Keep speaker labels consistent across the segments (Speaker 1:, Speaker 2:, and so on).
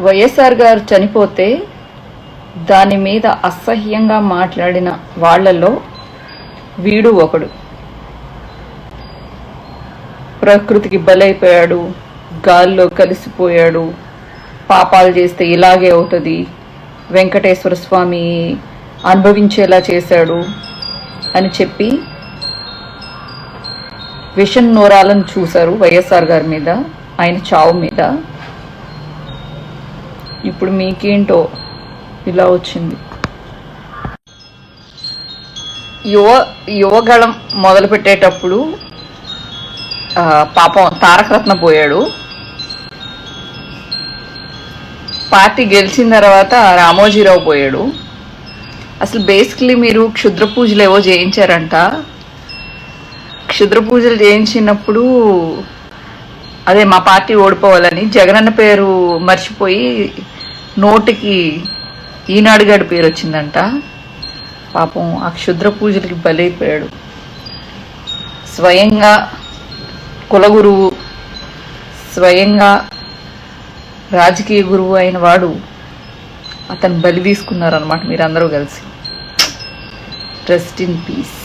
Speaker 1: వైఎస్ఆర్ గారు చనిపోతే దాని మీద అసహ్యంగా మాట్లాడిన వాళ్ళలో వీడు ఒకడు. ప్రకృతికి బలైపోయాడు గాల్లో కలిసిపోయాడు పాపాలు చేస్తే ఇలాగే అవుతుంది వెంకటేశ్వర స్వామి అనుభవించేలా చేశాడు అని చెప్పి విషన్ నోరాలను చూశారు వైఎస్ఆర్ గారి మీద ఆయన చావు మీద. ఇప్పుడు మీకేంటో ఇలా వచ్చింది. యువ యువగళం మొదలు పెట్టేటప్పుడు పాపం తారకరత్న పోయాడు. పార్టీ గెలిచిన తర్వాత రామోజీరావు పోయాడు. అసలు బేసిక్లీ మీరు క్షుద్ర పూజలు ఏవో చేయించారంట. క్షుద్ర పూజలు చేయించినప్పుడు అదే మా పార్టీ ఓడిపోవాలని జగనన్న పేరు మర్చిపోయి నోటికి ఈనాడుగాడి పేరు వచ్చిందంట. పాపం ఆ క్షుద్ర పూజలకి బలైపోయాడు. స్వయంగా కులగురువు స్వయంగా రాజకీయ గురువు అయిన వాడు అతను బలి తీసుకున్నారనమాట మీరందరూ కలిసి. ట్రస్ట్ ఇన్ పీస్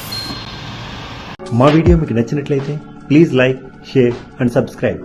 Speaker 2: మా వీడియో మీకు నచ్చినట్లయితే please like share and subscribe.